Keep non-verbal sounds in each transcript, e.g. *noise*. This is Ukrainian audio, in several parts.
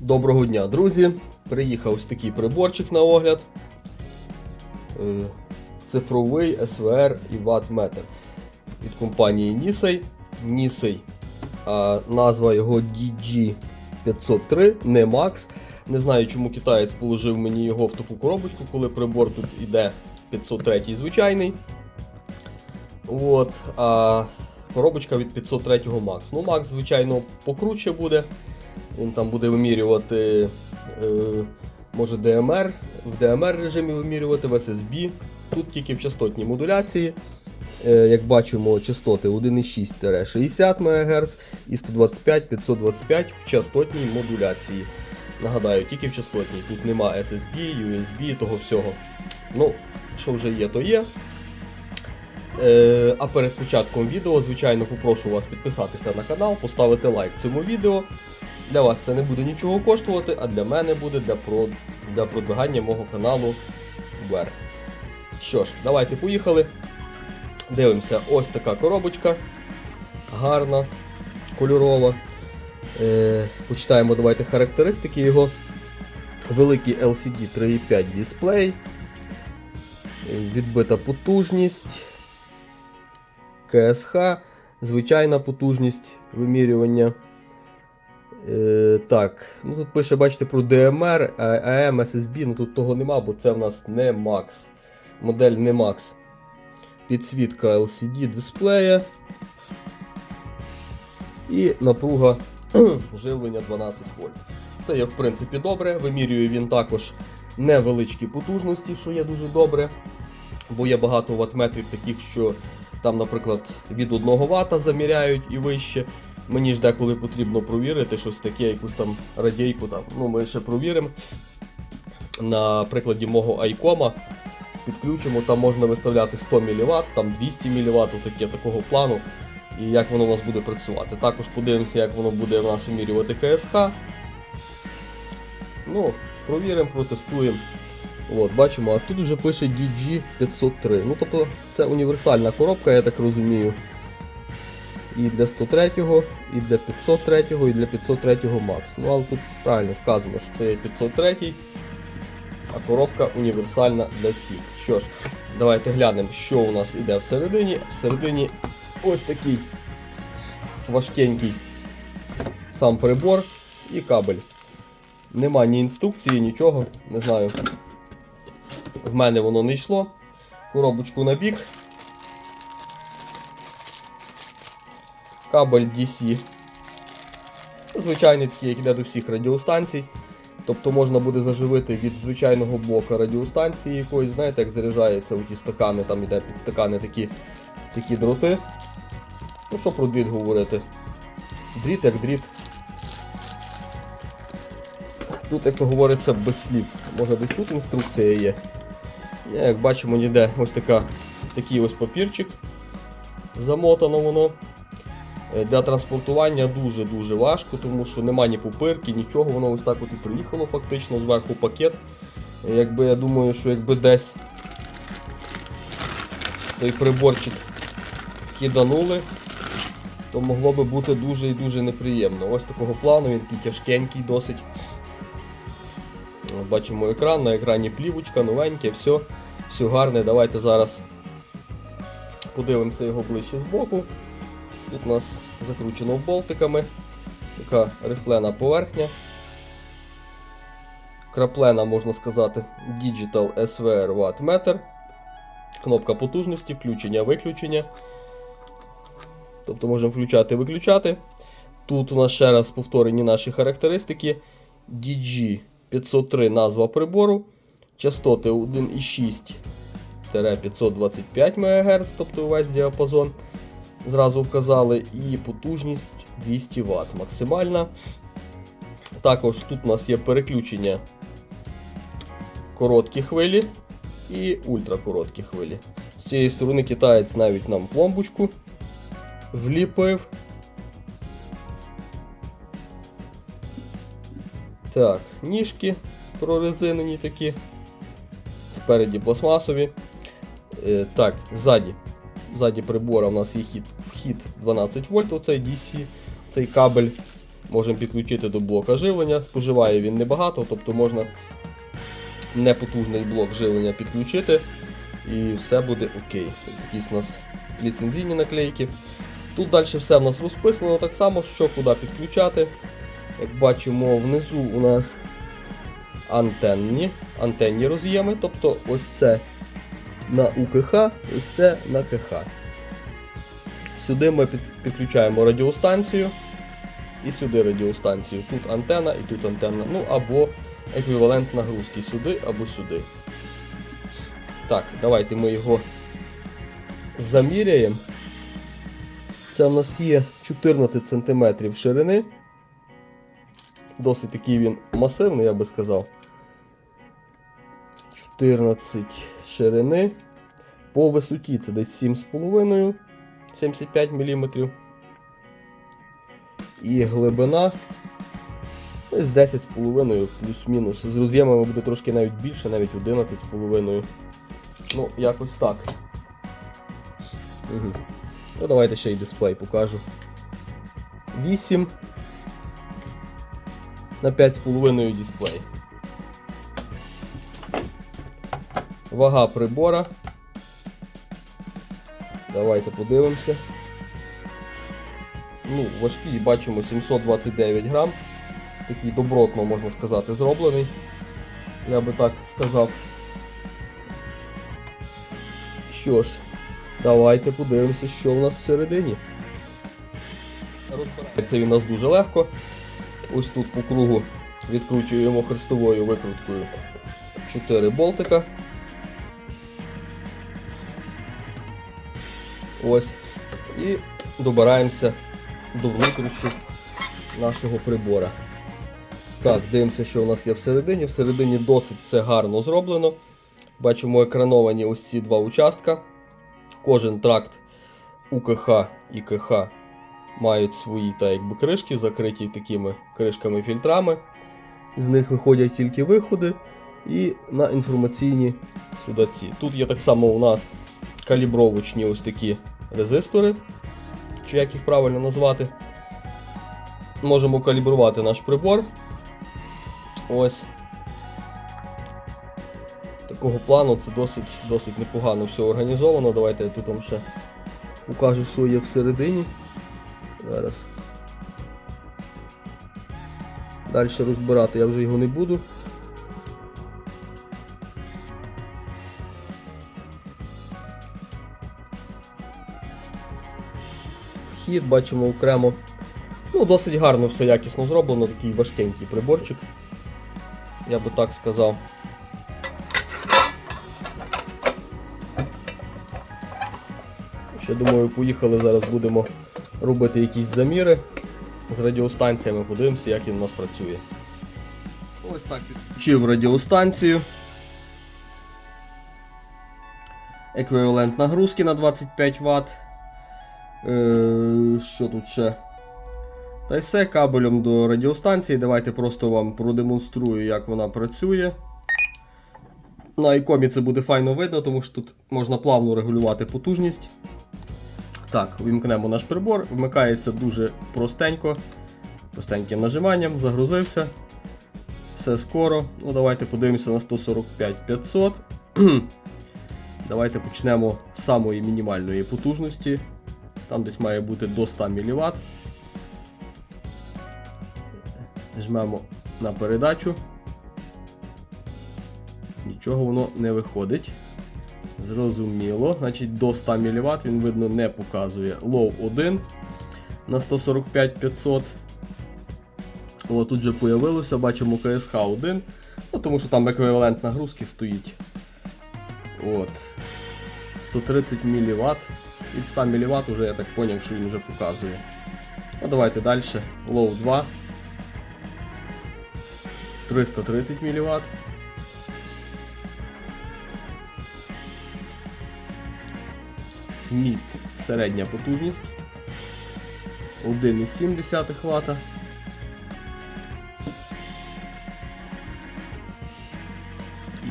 Доброго дня, друзі! Приїхав ось такий приборчик на огляд. Е, Цифровий SVR і Wattmeter від компанії Nisei. Nisei. Назва його DG503, не Max. Не знаю, чому китаєць положив мені його в таку коробочку, коли прибор тут іде 503 звичайний. От, а коробочка від 503 Max. Ну, Max, звичайно, покруче буде. Він там буде вимірювати, е, може DMR, в DMR режимі вимірювати, в SSB. Тут тільки в частотній модуляції. Е, як бачимо, частоти 1,6-60 МГц і 125-525 в частотній модуляції. Нагадаю, тільки в частотній. Тут нема SSB, USB, того всього. Ну, що вже є, то є. Е, а перед початком відео, звичайно, попрошу вас підписатися на канал, поставити лайк цьому відео. Для вас це не буде нічого коштувати, а для мене буде для, про... для продвигання мого каналу вверх. Що ж, давайте поїхали. Дивимося, ось така коробочка. Гарна, кольорова. Е, почитаємо давайте характеристики його. Великий LCD 3.5 дисплей. Відбита потужність. КСХ, звичайна потужність вимірювання. Е, так, ну тут пише, бачите, про DMR, AM, SSB, ну тут того нема, бо це в нас не Max. Модель не Max. Підсвітка LCD дисплея. І напруга *clears throat* живлення 12 вольт. Це є в принципі добре. Вимірює він також невеличкі потужності, що є дуже добре. Бо є багато ваттметрів таких, що там, наприклад, від 1 Вт заміряють і вище. Мені ж деколи потрібно провірити щось таке, якусь там радійку. Там. Ну, Ми ще провіримо. На прикладі мого айкома підключимо, там можна виставляти 100 мВт, там 200 мВт, таке такого плану. І як воно у нас буде працювати. Також подивимося, як воно буде в нас вимірювати КСХ. Ну, провіримо, протестуємо. От, бачимо, а тут вже пише DG503. Ну, тобто це універсальна коробка, я так розумію. І для 103, і для 503, і для 503 Max. Ну, але тут правильно вказано, що це є 503, а коробка універсальна для всіх. Що ж, давайте глянемо, що у нас іде всередині. Всередині ось такий важкенький сам прибор і кабель. Нема ні інструкції, нічого, не знаю. В мене воно не йшло. Коробочку на бік. Кабель DC. Звичайний такий, як йде до всіх радіостанцій. Тобто можна буде заживити від звичайного блока радіостанції якоїсь, знаєте, як заряджається у ті стакани, там йде під стакани такі, такі дроти. Ну що про дріт говорити? Дріт як дріт. Тут, як то говориться, без слів. Може десь тут інструкція. Є, як бачимо, ніде ось така, такий ось папірчик. Замотано воно. Е, Для транспортування дуже-дуже важко, тому що нема ні пупирки, нічого, воно ось так от і приїхало фактично, зверху пакет. Е, Якби я думаю, що якби десь той приборчик киданули, то могло би бути дуже і дуже неприємно. Ось такого плану, він такий тяжкенький досить. Бачимо екран, на екрані плівочка, новеньке, все, все гарне. Давайте зараз подивимося його ближче з боку. Тут у нас закручено болтиками, така рифлена поверхня. Краплена, можна сказати, Digital SVR Wattmeter. Кнопка потужності, включення, виключення. Тобто можемо включати виключати. Тут у нас ще раз повторені наші характеристики. DG503 назва прибору. Частоти 1,6-525 МГц, тобто увесь діапазон. Зразу вказали, і потужність 200 Вт максимальна. Також тут у нас є переключення короткі хвилі і ультракороткі хвилі. З цієї сторони китаєць навіть нам пломбочку вліпив. Так, ніжки прорезинені такі. Спереді пластмасові. Е, так, ззаді. Ззаді прибора у нас є хід, вхід 12 вольт, оцей DC, цей кабель. Можемо підключити до блока живлення. Споживає він небагато, тобто можна непотужний блок живлення підключити і все буде окей. Якісь у нас ліцензійні наклейки. Тут далі все в нас розписано так само, що куди підключати. Як бачимо, внизу у нас антенні, антенні роз'єми, тобто ось це на УКХ, ось це на КХ. Сюди ми підключаємо радіостанцію і сюди радіостанцію. Тут антена і тут антенна. Ну або еквівалент нагрузки сюди або сюди. Так, давайте ми його заміряємо. Це в нас є 14 см ширини. Досить такий він масивний, я би сказав. 14 ширини. По висоті це десь 7,5 75 мм. І глибина десь 10,5 плюс-мінус. З роз'ємами буде трошки навіть більше, навіть 11,5. Ну, якось так. Угу. Ну, давайте ще й дисплей покажу. 8 на 5,5 дисплей. Вага прибора. Давайте подивимося. Ну, важкий, бачимо 729 грам. Такий добротно, можна сказати, зроблений. Я би так сказав. Що ж, давайте подивимося, що в нас всередині. Розбирається він у нас дуже легко. Ось тут по кругу відкручуємо хрестовою викруткою 4 болтика. Ось. І добираємося до внутрішніх нашого прибора. Так, дивимося, що у нас є всередині. Всередині досить все гарно зроблено. Бачимо екрановані ось ці два участка. Кожен тракт УКХ і КХ мають свої та якби кришки, закриті такими кришками-фільтрами. З них виходять тільки виходи і на інформаційні судаці. Тут є так само у нас калібровочні ось такі резистори, чи як їх правильно назвати. Можемо калібрувати наш прибор. Ось. Такого плану це досить, досить непогано все організовано. Давайте я тут вам ще покажу, що є всередині. Зараз. Далі розбирати я вже його не буду. Вхід бачимо окремо. Ну, досить гарно все якісно зроблено, такий важкенький приборчик. Я би так сказав. Ще думаю, поїхали зараз будемо робити якісь заміри з радіостанціями, подивимося, як він у нас працює. Ось так підключив радіостанцію. Еквівалент нагрузки на 25 Вт. Е, що тут ще? Та й все кабелем до радіостанції. Давайте просто вам продемонструю, як вона працює. На ікомі це буде файно видно, тому що тут можна плавно регулювати потужність. Так, увімкнемо наш прибор, вмикається дуже простенько, простеньким нажиманням, загрузився. Все скоро. Ну, Давайте подивимося на 145 500. *clears throat* Давайте почнемо з самої мінімальної потужності. Там десь має бути до 100 мВт. Жмемо на передачу. Нічого воно не виходить. Зрозуміло. Значить до 100 мВт він видно не показує. Low 1 на 145 500. О, тут же появилося, бачимо КСХ 1. Ну, тому що там еквівалент нагрузки стоїть. От. 130 мВт. Від 100 мВт вже я так зрозумів, що він вже показує. Ну, давайте далі. Low 2. 330 мВт. Мід середня потужність 1,7 Вт.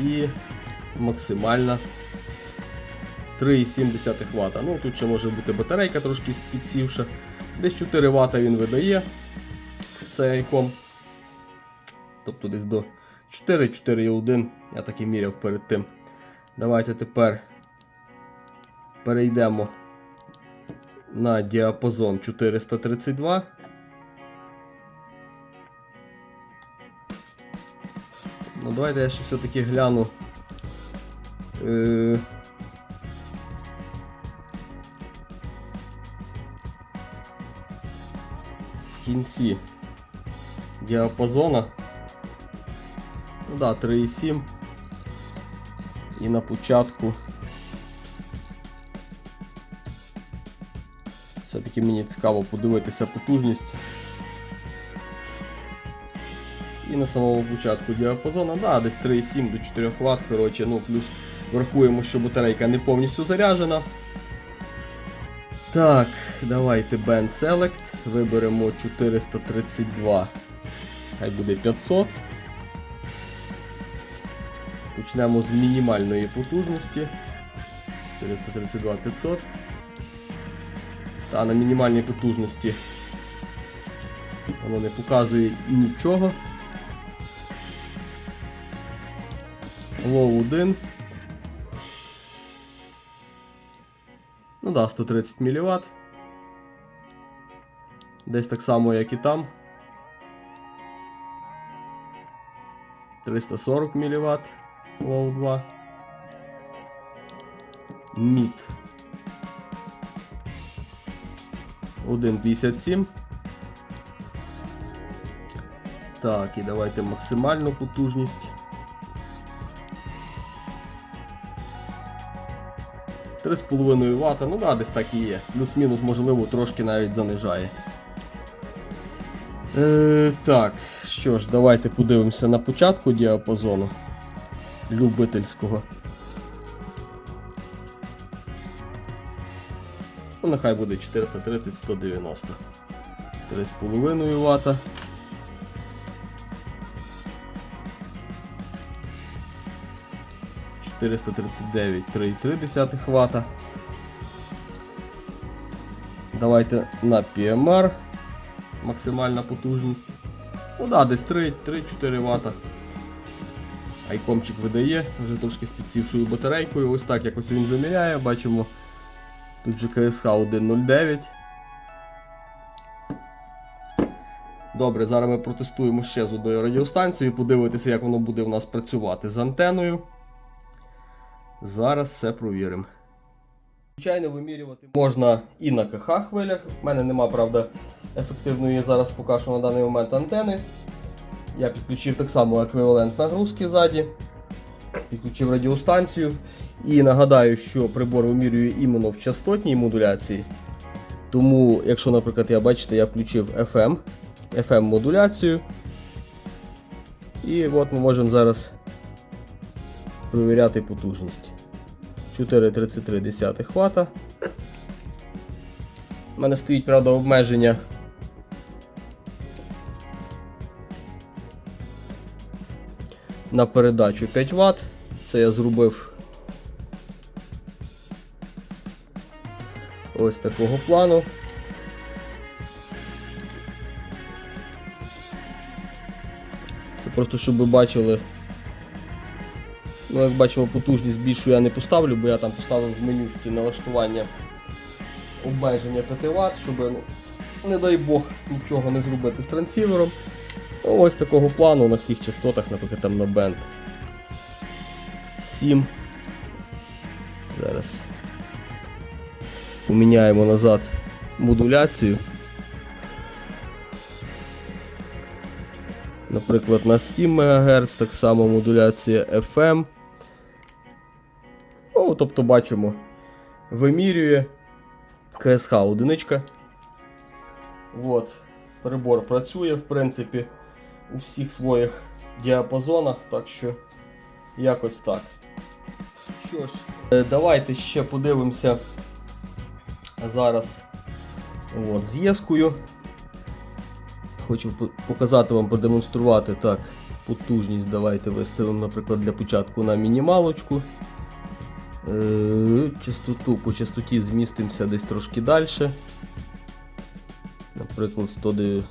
І максимальна 3,7 Вт. Ну тут ще може бути батарейка трошки підсівша. Десь 4 Вт він видає. цей айком. Тобто десь до 4, 4,1. Я так і міряв перед тим. Давайте тепер перейдемо на діапазон 432. Ну, давайте я ще все-таки гляну. Кінці діапазона. Ну да, 3,7. І на початку. Все-таки мені цікаво подивитися потужність. І на самому початку діапазону, да, десь 3,7 до 4 Вт, коротше, ну плюс врахуємо, що батарейка не повністю заряджена. Так, давайте Band Select, виберемо 432, хай буде 500. Почнемо з мінімальної потужності. 432 500. Та на мінімальній потужності воно не показує нічого. Low 1. Ну да, 130 мВт. Десь так само, як і там. 340 мВт. Low 2. Mid. 1,57. Так, і давайте максимальну потужність. Три з половиною Вт, ну да, десь так і є. Плюс-мінус, можливо, трошки навіть занижає. Е, так, що ж, давайте подивимося на початку діапазону любительського. Ну, нехай буде 430-190. 3,5 Вт. Чотириста тридцять дев'ять, Вт. Давайте на PMR. Максимальна потужність. Ну да, десь 3-4 Вт. Айкомчик видає, вже трошки з підсівшою батарейкою. Ось так якось він заміряє, бачимо. Тут же КСХ 1.09. Добре, зараз ми протестуємо ще з одною радіостанцією, подивитися, як воно буде в нас працювати з антеною. Зараз все провіримо. Звичайно, вимірювати можна і на КХ хвилях. У мене нема, правда, ефективної зараз поки що на даний момент антени. Я підключив так само еквівалент нагрузки ззаді. Підключив радіостанцію. І нагадаю, що прибор вимірює іменно в частотній модуляції. Тому, якщо, наприклад, я бачите, я включив FM, FM модуляцію. І от ми можемо зараз перевіряти потужність. 4,33 Вт. У мене стоїть, правда, обмеження. На передачу 5 Вт. Це я зробив ось такого плану. Це просто щоб ви бачили. Ну, як бачимо, потужність більшу я не поставлю, бо я там поставив в менюшці налаштування обмеження 5 Вт, щоб не, не дай Бог нічого не зробити з трансівером. Ну, ось такого плану на всіх частотах, наприклад, там на бенд 7. Зараз поміняємо назад модуляцію. Наприклад, на 7 МГц, так само модуляція FM. Ну, тобто бачимо, вимірює КСХ одиничка. От, прибор працює, в принципі, у всіх своїх діапазонах, так що якось так. Що ж, е, давайте ще подивимося зараз от, з. Хочу показати вам, продемонструвати так. Потужність давайте виставимо, наприклад, для початку на мінімалочку. Е, частоту по частоті змістимося десь трошки далі. Наприклад, 109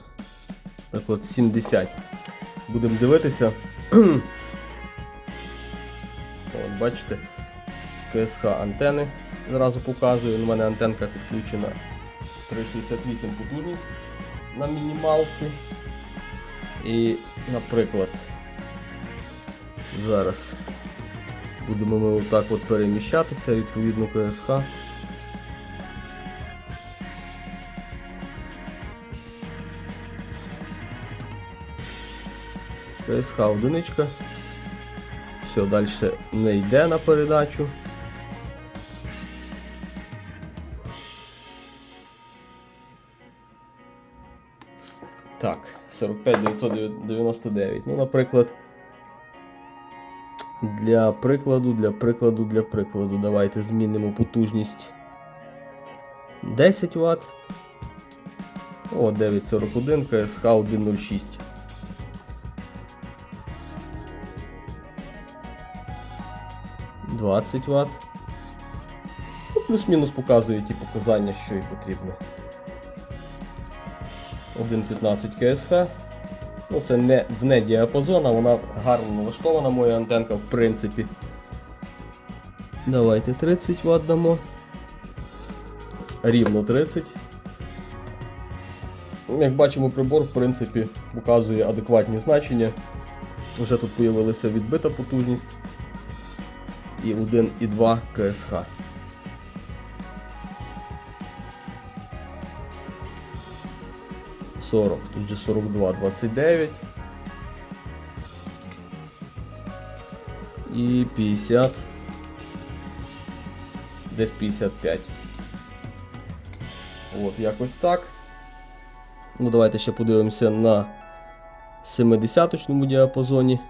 Наприклад, 70. Будемо дивитися. *clears throat* От, бачите, КСХ антени зразу показую. У мене антенка підключена 368 потужність на мінімалці. І, наприклад, зараз будемо ми отак от переміщатися, відповідно КСХ. КСХ одиничка. Все, далі не йде на передачу. Так, 45999. Ну, наприклад. Для прикладу, для прикладу, для прикладу. Давайте змінимо потужність 10 Вт. О, 941 КСХ 106. Двадцять Вт. Ну, плюс-мінус показує ті показання, що і потрібно. 1.15 КСХ. Ну, це не вне діапазона, вона гарно налаштована, моя антенка, в принципі. Давайте 30 Вт дамо. Рівно 30. Ну, Як бачимо, прибор, в принципі, показує адекватні значення. Вже тут з'явилася відбита потужність. І 1,2 КСХ. Сорок, тут же 42, 29. І 50. Десь 55. От, якось так. Ну, давайте ще подивимося на 70-точному діапазоні.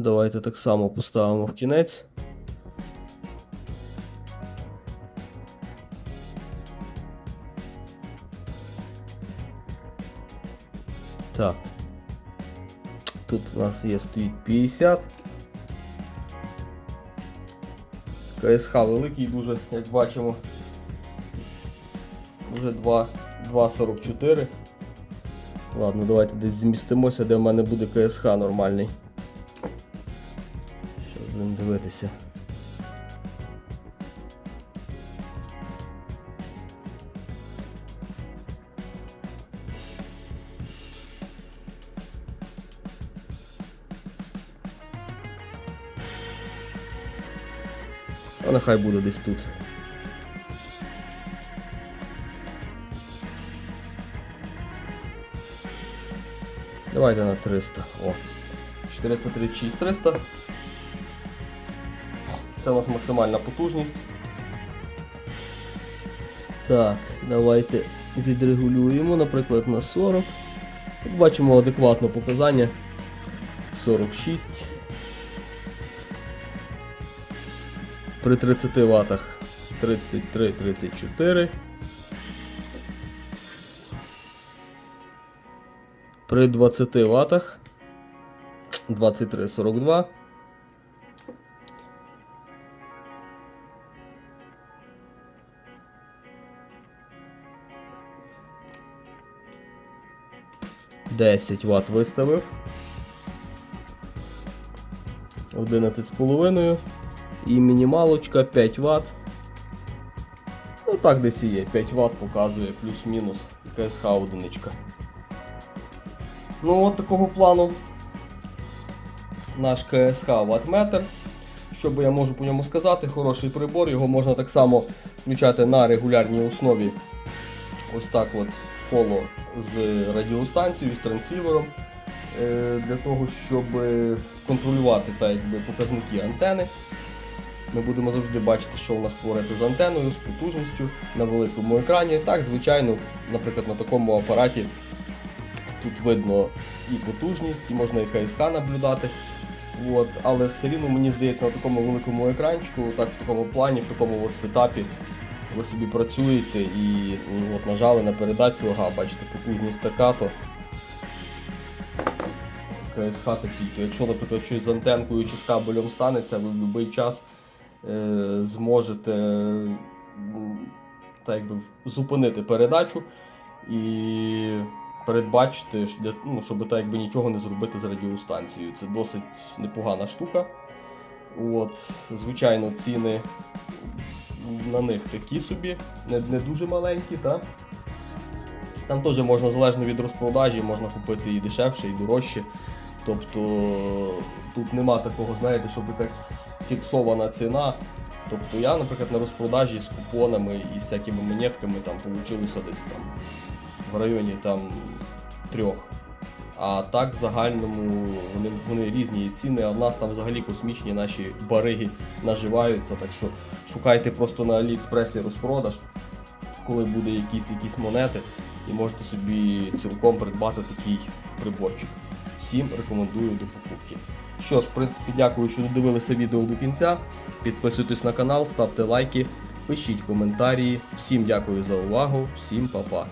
Давайте так само поставимо в кінець. Так. Тут у нас є стоїть 50. КСХ великий дуже, як бачимо. Вже 2,44. Ладно, давайте десь змістимося, де в мене буде КСХ нормальний. А нехай буде десь тут. Давайте на 300. О. 436 300. Це у нас максимальна потужність. Так, давайте відрегулюємо, наприклад, на 40. Як бачимо адекватне показання. 46. При 30 ватах 33-34. При 20 ватах 23-42. Десять ватт виставив. Одинадцять з половиною. І мінімалочка 5 Вт. Ну так десь і є. 5 Вт показує плюс-мінус КСХ одиничка. Ну от такого плану наш КСХ ваттметр. Що би я можу по ньому сказати, хороший прибор, його можна так само включати на регулярній основі. Ось так от в коло з радіостанцією, з трансівером. е, Для того, щоб контролювати так, якби, показники антени. Ми будемо завжди бачити, що у нас створюється з антеною, з потужністю на великому екрані. Так, звичайно, наприклад, на такому апараті тут видно і потужність, і можна і КСК наблюдати. От, але все рівно мені здається на такому великому екранчику, так в такому плані, в такому от сетапі ви собі працюєте і ну, от, нажали на передачу, ага, бачите, потужність така, то КСХ такий. То якщо, наприклад, щось з антенкою чи з кабелем станеться, ви в будь-який час зможете так якби, зупинити передачу і передбачити, ну, щоб так якби нічого не зробити з радіостанцією. Це досить непогана штука. От, звичайно, ціни на них такі собі, не, не дуже маленькі, так? Там теж можна залежно від розпродажі, можна купити і дешевше, і дорожче. Тобто тут нема такого, знаєте, щоб якась фіксована ціна. Тобто я, наприклад, на розпродажі з купонами і всякими монетками там получилося десь там в районі там трьох. А так в загальному вони, вони різні ціни, а в нас там взагалі космічні наші бариги наживаються. Так що шукайте просто на Аліекспресі розпродаж, коли буде якісь якісь монети, і можете собі цілком придбати такий приборчик. Всім рекомендую до покупки. Що ж, в принципі, дякую, що додивилися відео до кінця. Підписуйтесь на канал, ставте лайки, пишіть коментарі. Всім дякую за увагу, всім па-па.